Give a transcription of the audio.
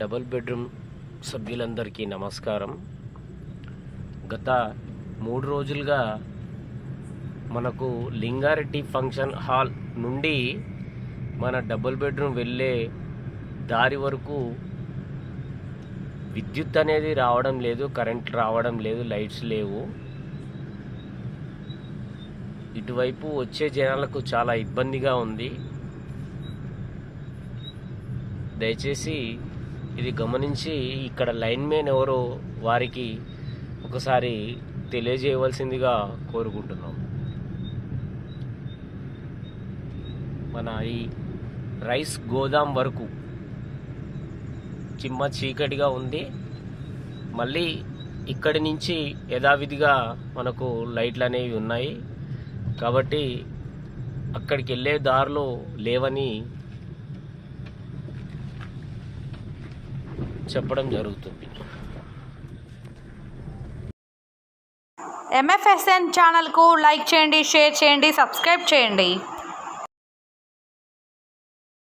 Double bedroom సభ్యులందరికీ నమస్కారం. గత మూడు రోజులుగా మనకు లింగారెడ్డి ఫంక్షన్ హాల్ నుండి మన డబుల్ బెడ్రూమ్ వెళ్ళే దారి వరకు విద్యుత్ అనేది రావడం లేదు కరెంట్ రావడం లేదు లైట్స్ లేవు. ఇటువైపు వచ్చే జనాలకు చాలా ఇబ్బందిగా ఉంది. దయచేసి ఇది గమనించి ఇక్కడ లైన్ మ్యాన్ ఎవరో వారికి ఒకసారి తెలియజేయవలసిందిగా కోరుకుంటున్నాం. మన ఈ రైస్ గోదాం వరకు చిమ్మ చీకటిగా ఉంది. మళ్ళీ ఇక్కడి నుంచి యథావిధిగా మనకు లైట్లు అనేవి ఉన్నాయి. కాబట్టి అక్కడికి వెళ్ళే దారిలో లేవని చెప్పడం జరుగుతుంది. ఎంఎఫ్ఎస్ఎన్ ఛానల్కు లైక్ చేయండి షేర్ చేయండి సబ్స్క్రైబ్ చేయండి.